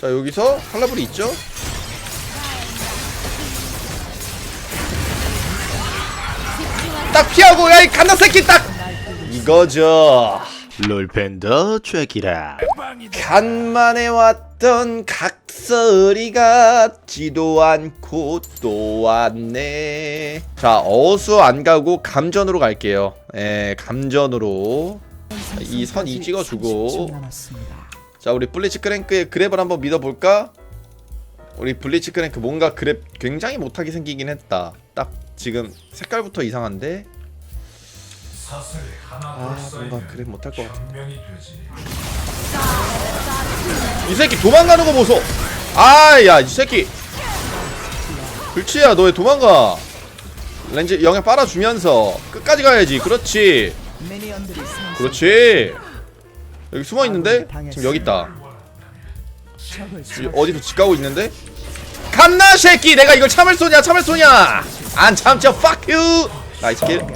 자 여기서 칼라불이 있죠? 딱 피하고 야이 갓나 새끼 딱! 이거죠. 롤팬더 트랙이라. 간만에 왔던 각설이 같지도 않고 또 왔네. 자 어수 안 가고 감전으로 갈게요. 예 감전으로. 이 선 이 찍어주고 자 우리 블리츠 크랭크의 그랩을 한번 믿어볼까? 우리 블리츠 크랭크 뭔가 그랩 굉장히 못하게 생기긴 했다. 딱 지금 색깔부터 이상한데? 아더 뭔가 그랩 못할 것 같아. 이 새끼 도망가는 거 보소! 아야 이 새끼! 불치야 너 왜 도망가? 렌즈 영향 빨아주면서 끝까지 가야지. 그렇지. 그렇지 여기 숨어 있는데 지금 여기 있다. 이- 어디서 집 가고 있는데? 갓나 새끼! 내가 이걸 참을 쏘냐 참을 쏘냐! 안 참죠 fuck you! 나이스 킬.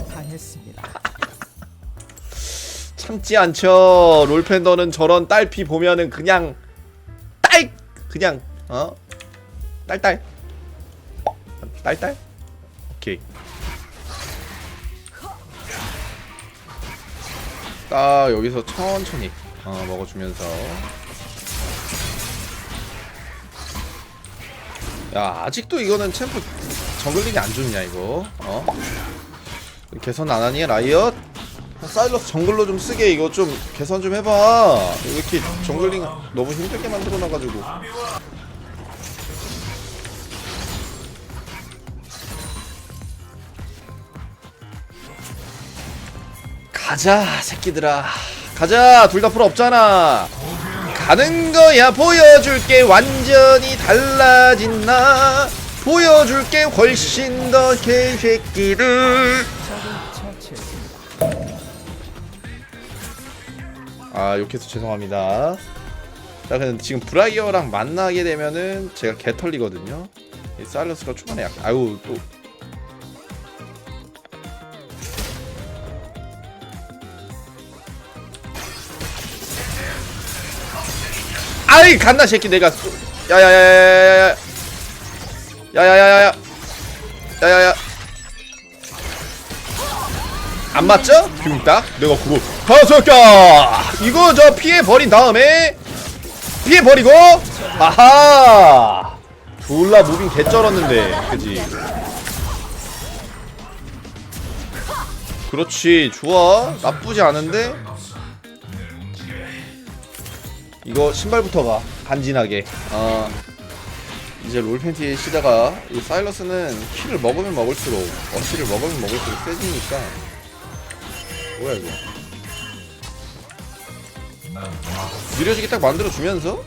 참지 않죠. 롤팬더는 저런 딸피 보면은 그냥 딸 그냥 어? 딸딸? 딸딸? 오케이. 딱 여기서 천천히 어 먹어주면서. 야 아직도 이거는 챔프 정글링이 안 좋냐 이거? 어? 개선 안 하니? 라이엇? 사일러스 정글로 좀 쓰게. 이거 좀 개선 좀 해봐. 왜 이렇게 정글링 너무 힘들게 만들어 놔가지고. 가자 새끼들아 가자 둘 다 풀 없잖아. 가는 거야 보여줄게. 완전히 달라진 나 보여줄게 훨씬 더 개새끼들. 아 욕해서 죄송합니다. 자 근데 지금 브라이어랑 만나게 되면은 제가 개 털리거든요. 이 사일러스가 초반에 약간 아유 또 아이 간다 새끼. 내가 쏘- 야야야야야야야. 야야야야야. 야야야. 안 맞죠? 흉딱 내가 그거 가서까 이거 저 피해 버린 다음에 피해 버리고? 아하. 졸라 무빙 개쩔었는데 그지? 그렇지 좋아. 나쁘지 않은데 이거 신발부터 가 간지나게. 어 이제 롤팬티 시다가 이 사일러스는 키를 먹으면 먹을수록 어시를 먹으면 먹을수록 세지니까. 뭐야 이거. 느려지게 딱 만들어주면서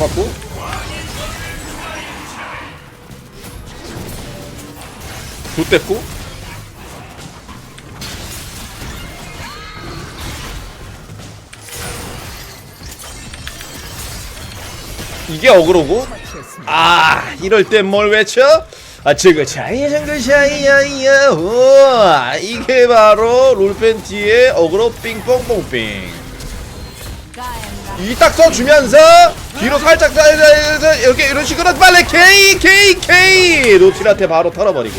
맞고. 좆됐고. 이게 어그로고? 아 이럴 땐 뭘 외쳐? 아 저거 차이야 정글 차이야 우와 이게 바로 롤팬티의 어그로 삥뽕뽕삥 이 딱 써주면서 뒤로 살짝 살짝 이렇게 이런 식으로 빨리 K K K. 노틸한테 바로 털어버리고.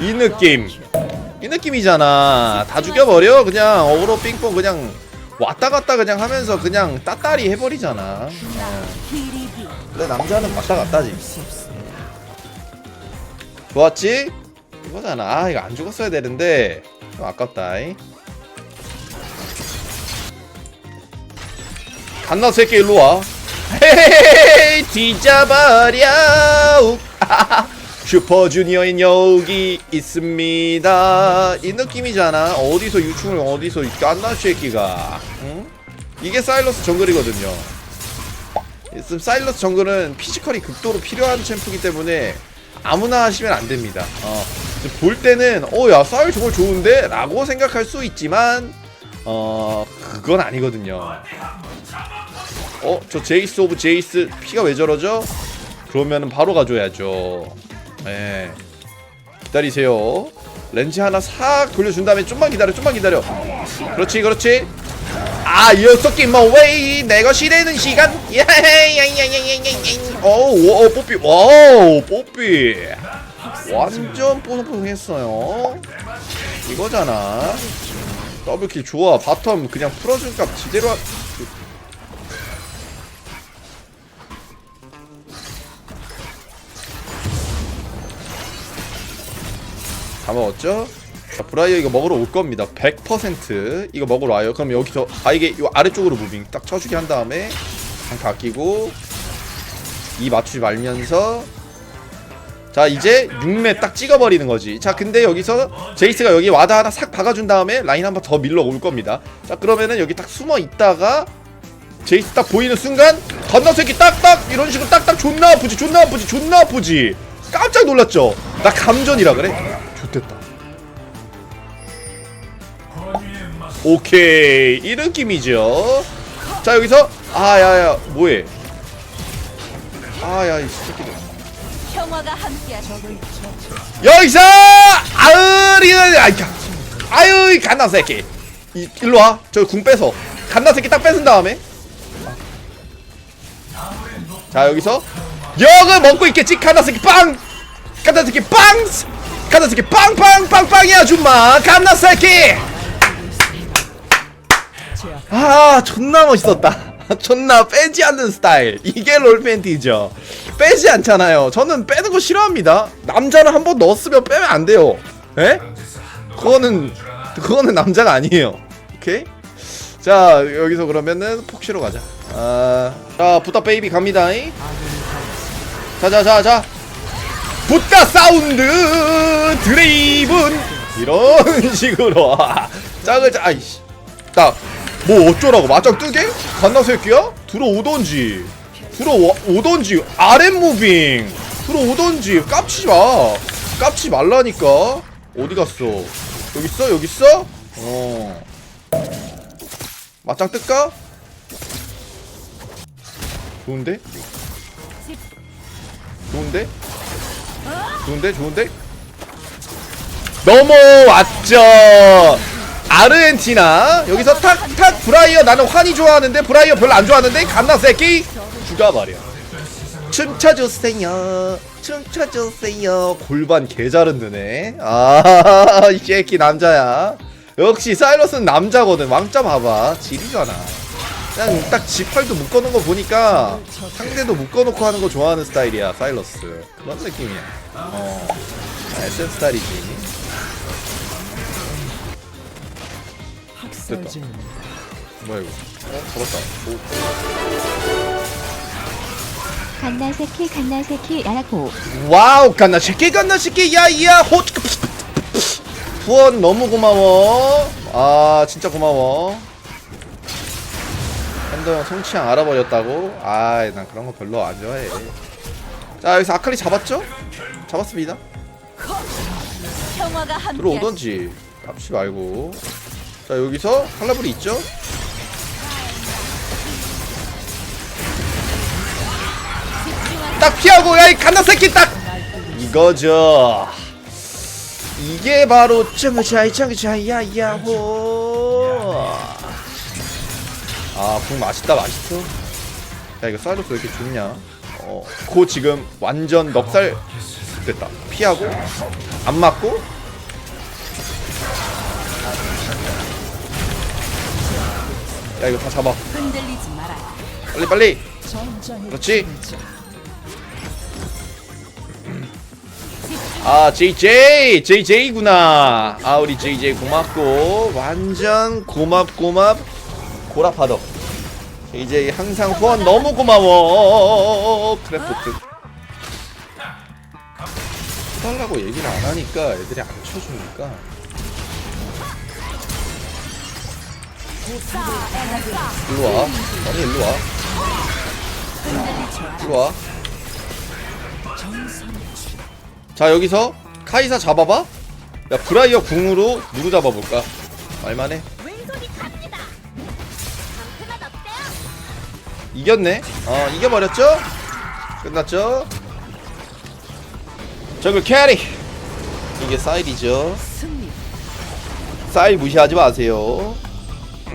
이 느낌. 이 느낌이잖아. 다 죽여버려. 그냥 어그로 삥뽕 그냥 왔다 갔다 그냥 하면서 그냥 따따리 해버리잖아. 어. 근데 남자는 왔다 갔다지. 좋았지? 이거잖아. 아 이거 안 죽었어야 되는데. 좀 아깝다 이. 갓나 새끼 일로 와. 헤헤헤 뒤져버려. 욱. 슈퍼주니어인 여기 있습니다. 이 느낌이잖아. 어디서 유충을 어디서 이 갓나 새끼가. 응? 이게 사일러스 정글이거든요. 사일러스 정글은 피지컬이 극도로 필요한 챔프이기 때문에 아무나 하시면 안 됩니다. 어, 볼 때는 어야 사일 정글 좋은데? 라고 생각할 수 있지만 어 그건 아니거든요. 어? 저 제이스 오브 제이스 피가 왜 저러죠? 그러면은 바로 가져야죠. 예. 기다리세요. 렌즈 하나 싹 돌려준 다음에 좀만 기다려 좀만 기다려. 그렇지 그렇지. 아 이어서 뭐 웨이 내 것이 되는 시간. 야야야야야야야 오오 뽀삐. 와우 뽀삐. 완전 뽀송뽀송했어요. 이거잖아 더블킬 좋아 바텀 그냥 풀어줄 값 지대로 하... 다 먹었죠? 자, 브라이어 이거 먹으러 올 겁니다. 100% 이거 먹으러 와요. 그럼 여기서 아 이게 요 아래쪽으로 무빙 딱 쳐주게 한 다음에 장타 아끼고 이 맞추지 말면서 자 이제 6매 딱 찍어버리는 거지. 자 근데 여기서 제이스가 여기 와다 하나 싹 박아준 다음에 라인 한번 더 밀러 올 겁니다. 자 그러면은 여기 딱 숨어 있다가 제이스 딱 보이는 순간 건너새끼 딱딱! 이런 식으로 딱딱 존나 아프지 존나 아프지 존나 아프지. 깜짝 놀랐죠? 나 감전이라 그래? 좋됐다. 오케이. 이 느낌이죠. 자 여기서 아야야 뭐해? 아야 이 새끼들 평화가 함께하죠. 여기서! 아으리는 아이 아유 이 갓나 새끼. 이, 일로 와저 궁 빼서 갓나 새끼 딱 뺏은 다음에. 자 여기서. 역을 먹고 있겠지? 갓나 새끼 빵! 갓나 새끼 빵! 갓나 새끼 빵빵빵빵이야 줌마. 갓나 새끼! 아 존나 멋있었다 존나 빼지 않는 스타일. 이게 롤팬티죠. 빼지 않잖아요. 저는 빼는 거 싫어합니다. 남자는 한 번 넣었으면 빼면 안 돼요. 에? 그거는 그거는 남자가 아니에요. 오케이? 자 여기서 그러면은 폭시로 가자. 아, 자 부타 베이비 갑니다. 자자자자. 붓다 사운드 드레이븐. 이런 식으로. 짝을 짜 아이씨. 딱 뭐 어쩌라고 맞짱 뜨게? 갓나 새끼야? 들어오던지 들어오던지 아랫 무빙 들어오던지 깝치지 마 깝치지 말라니까 어디 갔어 여기 있어 여기 있어 어 맞짱 뜰까? 좋은데? 좋은데? 좋은데? 좋은데? 넘어왔죠 아르헨티나. 여기서 탁탁 브라이어 나는 환희 좋아하는데 브라이어 별로 안 좋아하는데 갓나 새끼. 죽여버려. 춤춰주세요. 춤춰주세요. 골반 개잘 흔드네. 아이 새끼 남자야. 역시 사일러스는 남자거든. 왕자 봐봐. 지리잖아. 그냥 딱 지팔도 묶어놓은 거 보니까 상대도 묶어놓고 하는 거 좋아하는 스타일이야 사일러스. 그런 느낌이야. 어 SM 스타일이지 됐다. 뭐야 이거? 어 잡았다. 오. 갓나새끼 갓나새끼 야라고 와우 갓나 새끼 갓나 새끼 야야 호 후원 너무 고마워. 아 진짜 고마워. 형 성취향 알아버렸다고? 아이 난 그런 거 별로 안 좋아해. 자 여기서 아칼리 잡았죠? 잡았습니다. 들어오던지. 깝치 말고 자 여기서 칼라불이 있죠? 딱 피하고 야이 갓나 새끼 딱! 이거죠. 이게 바로 짱그차이 짱그차이 야야호. 아국 맛있다 맛있어 야 이거 쌀로스 왜 이렇게 좋냐? 어코 지금 완전 넉살 됐다. 피하고 안 맞고 야 이거 다 잡아. 흔들리지 말아요. 빨리 빨리. 그렇지? 아 JJ JJ구나. 아 우리 JJ 고맙고. 완전 고맙 고맙. 고라파더. JJ 항상 후원 너무 고마워. 크래프트. 해달라고 얘기를 안 하니까 애들이 안 쳐주니까 일로 와 아니 일로 와 일로 와. 자 여기서 카이사 잡아봐. 야 브라이어 궁으로 누구 잡아볼까? 말만해. 이겼네 어 이겨버렸죠 끝났죠 정글 캐리 이게 승리. 사일 무시하지 마세요